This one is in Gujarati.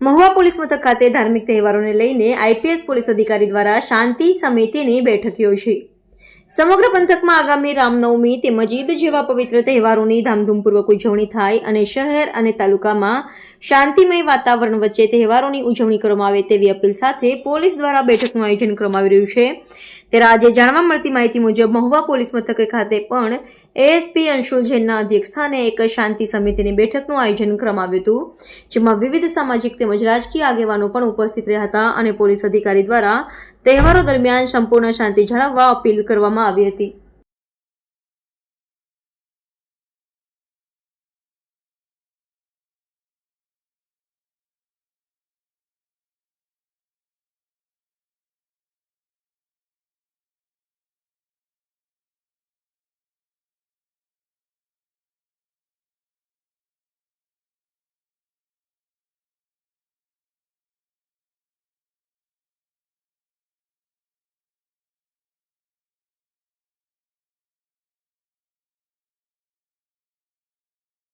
મહુવા પોલીસ મથક ખાતે ધાર્મિક તહેવારોને લઈને આઈપીએસ પોલીસ અધિકારી દ્વારા શાંતિ સમિતિની બેઠક યોજી. સમગ્ર પંથકમાં આગામી રામનવમી તેમજ ઈદ જેવા પવિત્ર તહેવારોની ધામધૂમપૂર્વક ઉજવણી થાય અને શહેર અને તાલુકામાં શાંતિમય વાતાવરણ વચ્ચે તહેવારોની ઉજવણી કરવામાં આવે તેવી અપીલ સાથે પોલીસ દ્વારા બેઠકનું આયોજન કરવામાં આવી રહ્યું છે. ત્યારે આજે જાણવા મળતી માહિતી મુજબ મહુવા પોલીસ મથક ખાતે પણ એએસપી અંશુલ જૈનના અધ્યક્ષસ્થાને એક શાંતિ સમિતિની બેઠકનું આયોજન કરવામાં આવ્યું હતું, જેમાં વિવિધ સામાજિક તેમજ રાજકીય આગેવાનો પણ ઉપસ્થિત રહ્યા હતા અને પોલીસ અધિકારી દ્વારા તહેવારો દરમિયાન સંપૂર્ણ શાંતિ જાળવવા અપીલ કરવામાં આવી હતી.